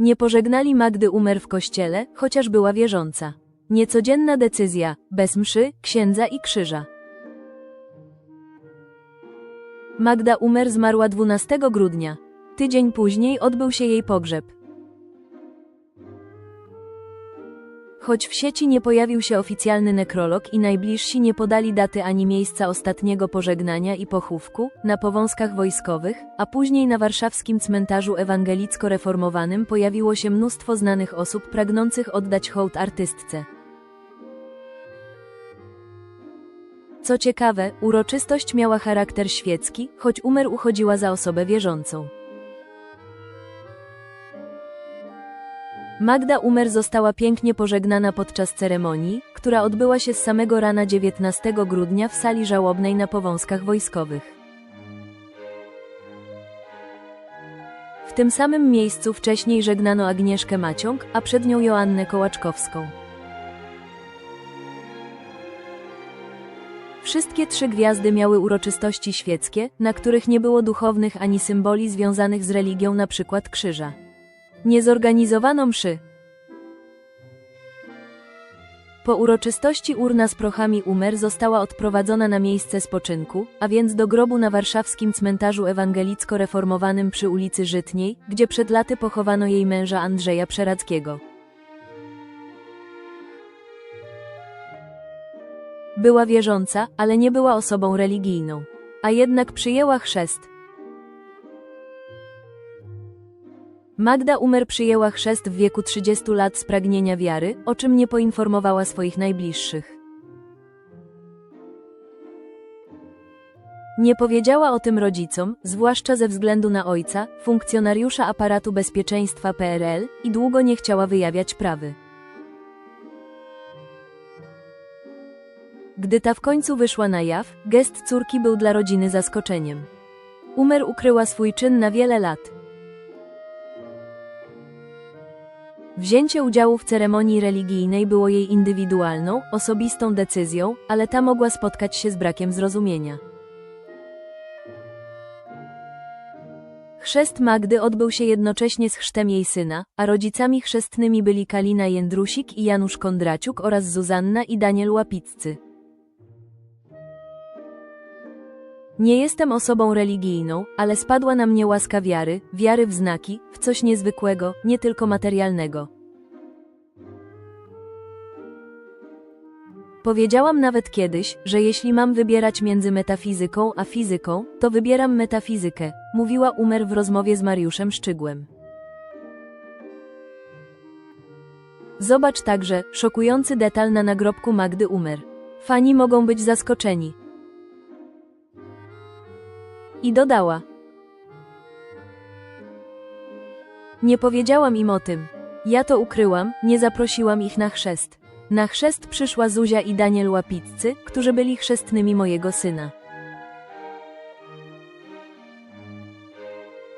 Nie pożegnali Magdy Umer w kościele, chociaż była wierząca. Niecodzienna decyzja, bez mszy, księdza i krzyża. Magda Umer zmarła 12 grudnia. Tydzień później odbył się jej pogrzeb. Choć w sieci nie pojawił się oficjalny nekrolog i najbliżsi nie podali daty ani miejsca ostatniego pożegnania i pochówku, na powązkach wojskowych, a później na warszawskim cmentarzu ewangelicko-reformowanym pojawiło się mnóstwo znanych osób pragnących oddać hołd artystce. Co ciekawe, uroczystość miała charakter świecki, choć Umer uchodziła za osobę wierzącą. Magda Umer została pięknie pożegnana podczas ceremonii, która odbyła się z samego rana 19 grudnia w sali żałobnej na powązkach wojskowych. W tym samym miejscu wcześniej żegnano Agnieszkę Maciąg, a przed nią Joannę Kołaczkowską. Wszystkie trzy gwiazdy miały uroczystości świeckie, na których nie było duchownych ani symboli związanych z religią, na przykład krzyża. Nie zorganizowano mszy. Po uroczystości urna z prochami Umer została odprowadzona na miejsce spoczynku, a więc do grobu na warszawskim cmentarzu ewangelicko-reformowanym przy ulicy Żytniej, gdzie przed laty pochowano jej męża Andrzeja Przeradzkiego. Była wierząca, ale nie była osobą religijną. A jednak przyjęła chrzest. Magda Umer przyjęła chrzest w wieku 30 lat z pragnienia wiary, o czym nie poinformowała swoich najbliższych. Nie powiedziała o tym rodzicom, zwłaszcza ze względu na ojca, funkcjonariusza aparatu bezpieczeństwa PRL, i długo nie chciała wyjawiać prawy. Gdy ta w końcu wyszła na jaw, gest córki był dla rodziny zaskoczeniem. Umer ukryła swój czyn na wiele lat. Wzięcie udziału w ceremonii religijnej było jej indywidualną, osobistą decyzją, ale ta mogła spotkać się z brakiem zrozumienia. Chrzest Magdy odbył się jednocześnie z chrztem jej syna, a rodzicami chrzestnymi byli Kalina Jędrusik i Janusz Kondraciuk oraz Zuzanna i Daniel Łapiccy. Nie jestem osobą religijną, ale spadła na mnie łaska wiary, wiary w znaki, w coś niezwykłego, nie tylko materialnego. Powiedziałam nawet kiedyś, że jeśli mam wybierać między metafizyką a fizyką, to wybieram metafizykę, mówiła Umer w rozmowie z Mariuszem Szczygłem. Zobacz także szokujący detal na nagrobku Magdy Umer. Fani mogą być zaskoczeni. I dodała. Nie powiedziałam im o tym. Ja to ukryłam, nie zaprosiłam ich na chrzest. Na chrzest przyszła Zuzia i Daniel Łapiccy, którzy byli chrzestnymi mojego syna.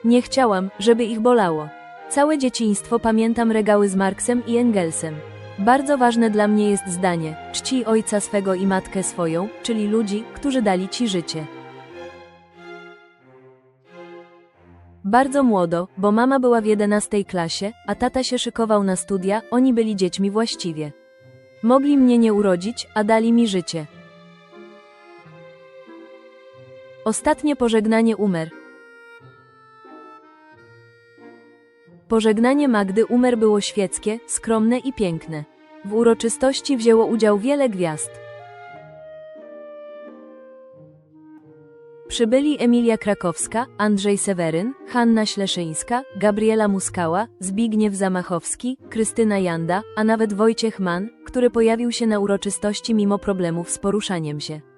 Nie chciałam, żeby ich bolało. Całe dzieciństwo pamiętam regały z Marksem i Engelsem. Bardzo ważne dla mnie jest zdanie: czcij ojca swego i matkę swoją, czyli ludzi, którzy dali ci życie. Bardzo młodo, bo mama była w 11 klasie, a tata się szykował na studia, oni byli dziećmi właściwie. Mogli mnie nie urodzić, a dali mi życie. Ostatnie pożegnanie Umer. Pożegnanie Magdy Umer było świeckie, skromne i piękne. W uroczystości wzięło udział wiele gwiazd. Przybyli Emilia Krakowska, Andrzej Seweryn, Hanna Śleszyńska, Gabriela Muskała, Zbigniew Zamachowski, Krystyna Janda, a nawet Wojciech Mann, który pojawił się na uroczystości mimo problemów z poruszaniem się.